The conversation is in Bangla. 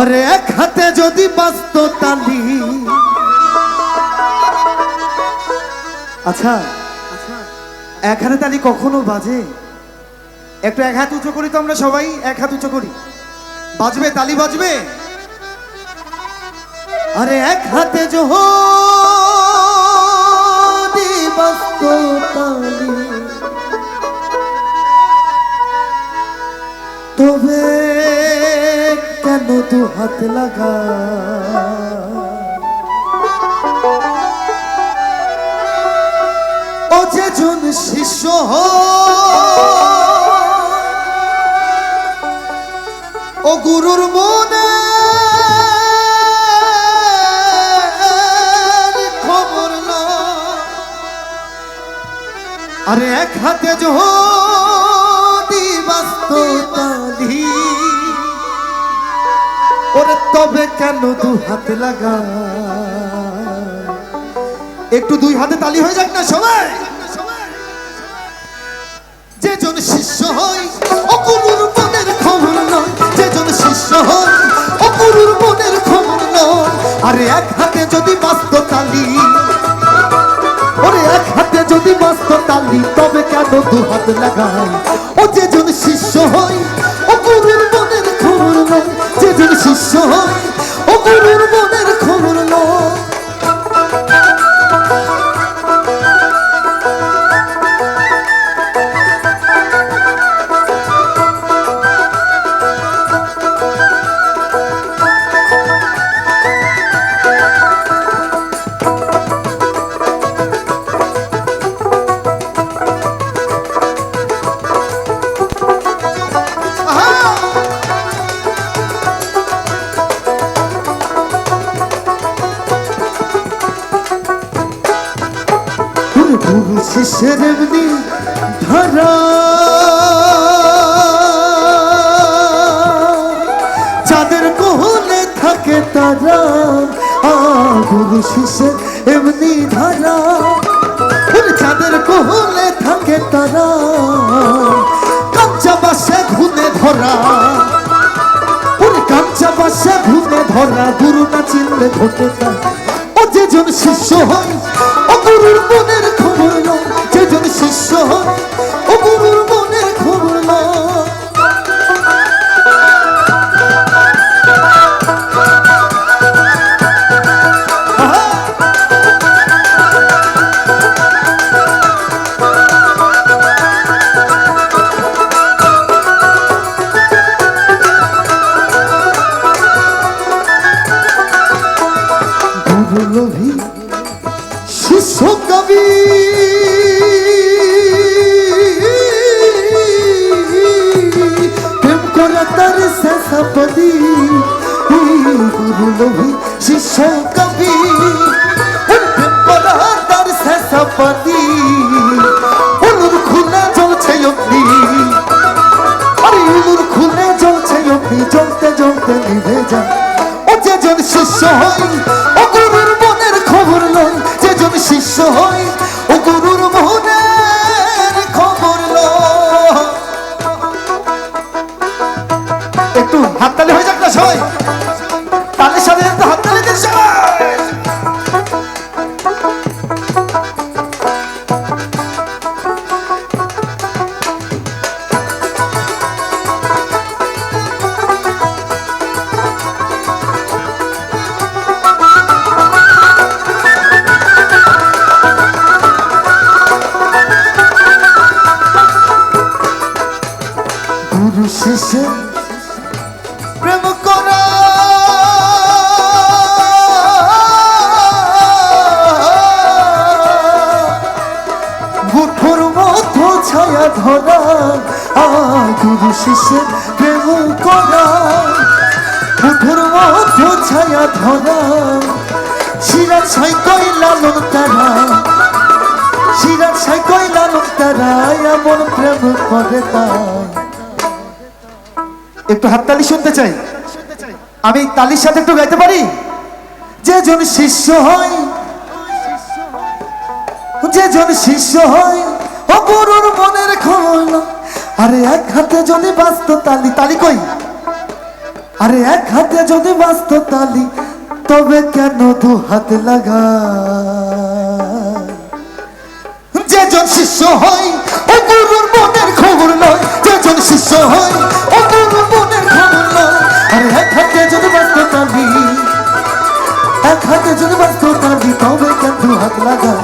আরে এক হাতে যদি বাস্ত তালি। আচ্ছা এক হাতে তালি কখনো বাজে? একটু এক হাত উঁচু করি তো আমরা সবাই, এক হাত উঁচু করি। বাজবে, তালি বাজবে? আরে এক হাতে যদি বাস্ত তালি। দু হাত লাগা ও যে জন শিষ্য ও গুরুর মনে খবর লয়। আরে এক হাতে যদি বাস্ত ওরে তবে কেন দু হাত লাগা একটু দুই হাতে তালি হয়ে যাক না সবাই? যে জন শিষ্য হয় অকুরুর মনের খবর নয়। যে জন শিষ্য হয় অকুরুর মনের খবর নয়। আরে এক হাতে যদি বাস্ত তালি, ওরে এক হাতে যদি মস্ত তালি, তবে কেন দু হাত লাগাই? ও যে জন শিষ্য হয় যে শিষ্যের এমনি ধরা। যাদের কোহলে থাকে তারা আ গুরু শিষ্যের এমনি ধরা। যাদের কোহলে থাকে তারা কাঁচা বাসে ঘুনে ধরা। কাঁচা বাসে ঘুনে ধরা, গুরু না চিনলে ঘটে তা ও যে জন শিষ্য হয় ও গুরুর মনের খবর নয় শিষ্য ও যে জন শিষ্য হয় ও গুরুর মনের খবর লয় যে জন শিষ্য হয় ও গুরুর মনের খবর লয় একটু হাততালি গুরু শিষ্য প্রেম মতো ছায়া ধরা, শিরা ছাই কই লালন তারা, শিরা ছাই কই লালন তারা, এমন প্রেম করে একটু হাততালি শুনতে চাই। আমি তালির সাথে একটু গাইতে পারি? যে জন শিষ্য হয় যে জন শিষ্য হয় ও আরে এক হাতে যদি বাস্ত তালি তালি কই? আরে এক হাতে যদি বাস্ত তালি, তবে কেন দু হাত লাগা যেজন শিষ্য হয় ও গুরুর মনের খবর নয় যেজন শিষ্য হয় ও গুরুর মনের খবর নয় আরে এক হাতে যদি বাস্ত তালি, এক হাতে যদি বাস্ত তালি, তবে কেন দু হাত লাগা